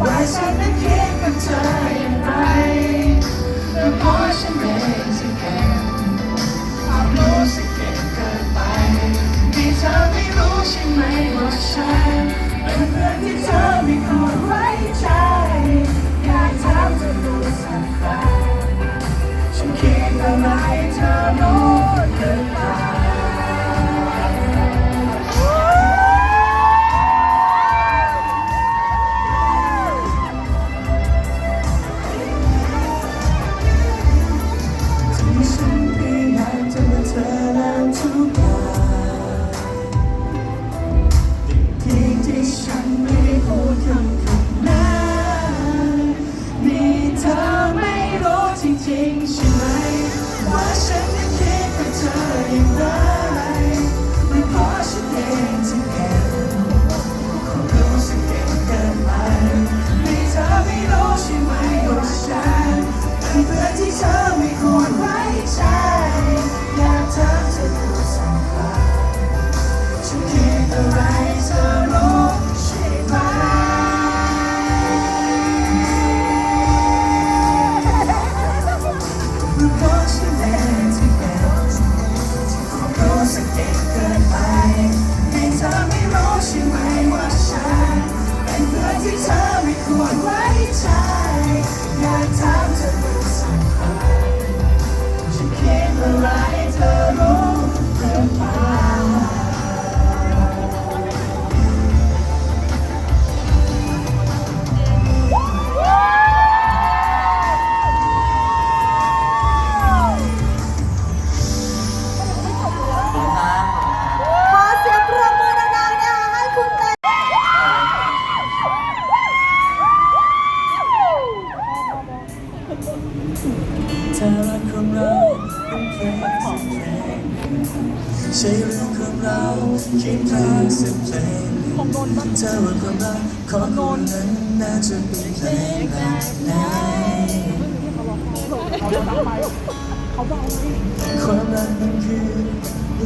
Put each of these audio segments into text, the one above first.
ว่าฉันนั้นคิดกับเธออย่งไรแต่พอฉันเองจะแก่ความรู้สึกเกินไปที่เธอไม่รู้ใช่ไหมว่าฉันเป็นเพื่อนที่เธอไม่ควรไว้ใจอยากถามเธอรู้สักครั้ฉันคิดอะไรเธอรู้หรือเป ความรักมันคือ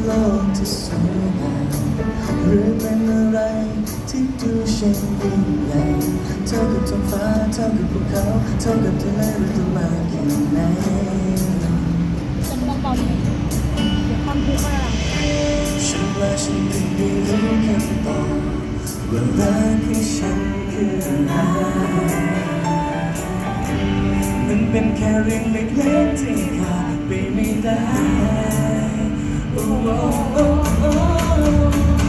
โลกที่สวยงามหรือเป็นอะไรที่ดูช่ายิ่งใหญ่เท่ากับท้องฟ้าเท่ากับภูเขาเท่ากับทะเลหรือตะวันแค่ไหนฉันมองกเลยเดี๋ยวความทุกข์มาฉันว่าฉันเป็นดีรู้คำตอบว่ารักที่ฉันคืออะไร been caring, neglecting, Oh, oh, oh, oh. oh.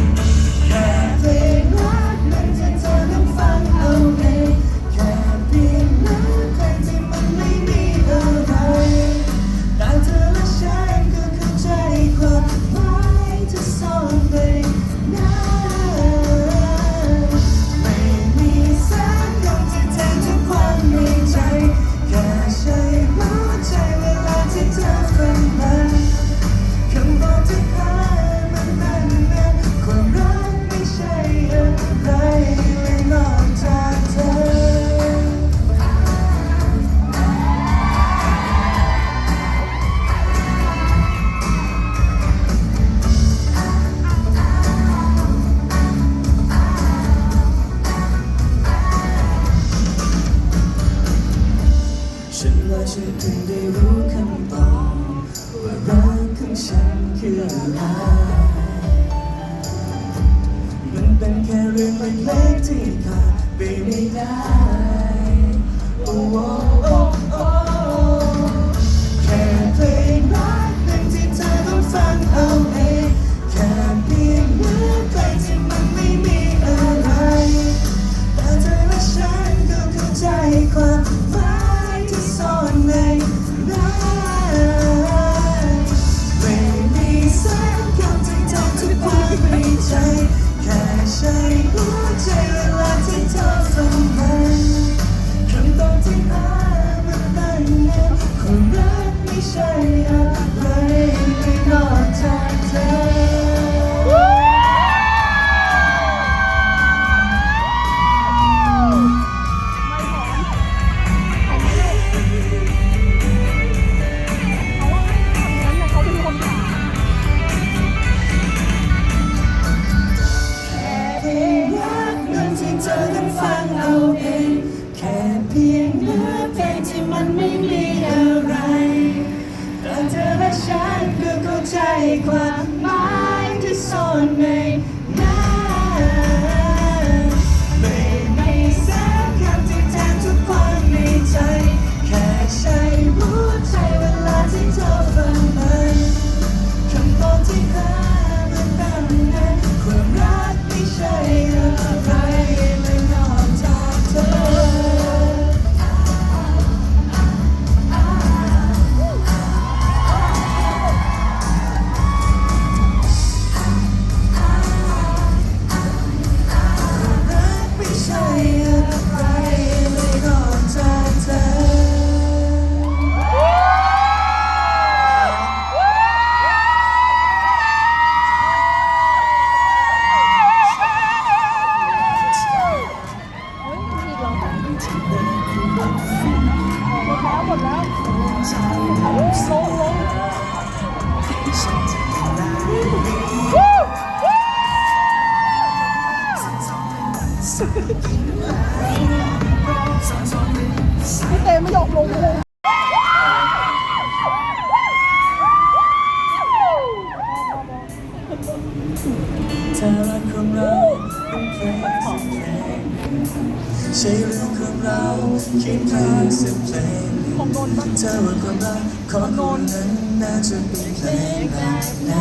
เรื่องเล็กที่ขาดไปไม่ได้ ฉันก็เข้าใจความหมายที่ซ่อนในนั้นไม่มีสักคำที่แทนทุกความในใจ แค่ใช้รู้ใจเวลาที่เธอ อมลงเลยเธอรักของเราเป็นเพลงสักเพลงใช่เรื่องของเราเขียนเพลงสักเพลงเธอว่าความรักของคนนั้นน่าจะเป็นเพลงแบบไหน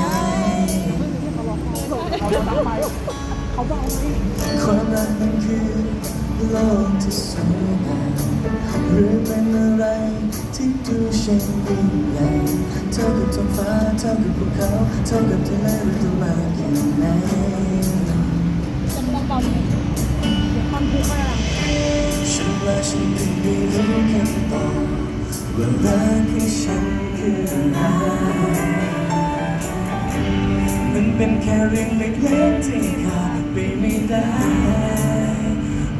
ความรักมันคือ โลกที่สวยงามหรือเป็นอะไรที่ดูเช่นยิ่งใหญ่เท่ากับท้องฟ้าเท่ากับภูเขาเท่ากับทะเลหรือต้นไม้แค่ไหนฉันว่าฉันเพิ่งได้รู้คำตอบว่ารักของฉันคืออะไรมันเป็นแค่เรื่องเล็กๆที่ขาดไปไม่ได้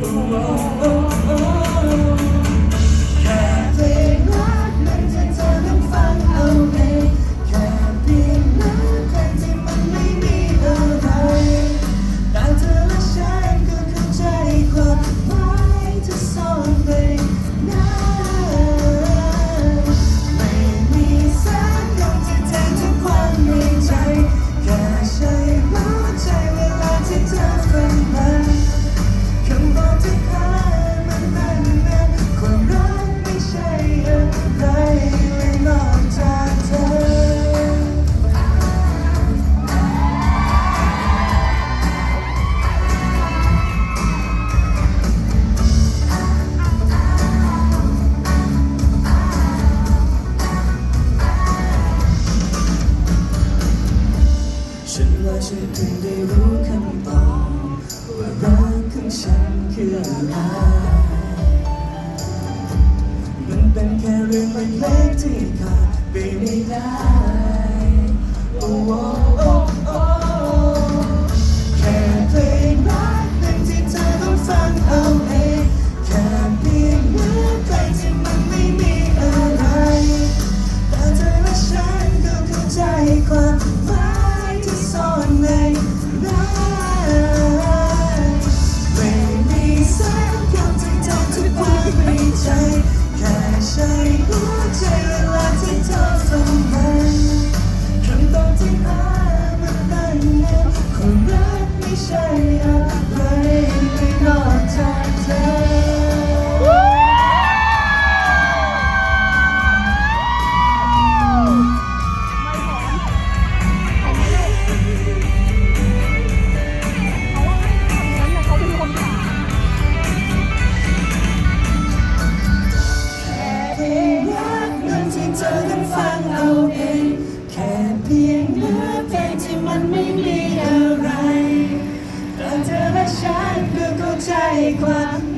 โอ้โเป็นแค่เรื่องเล็กๆที่ขาดไปไม่ได้ ความ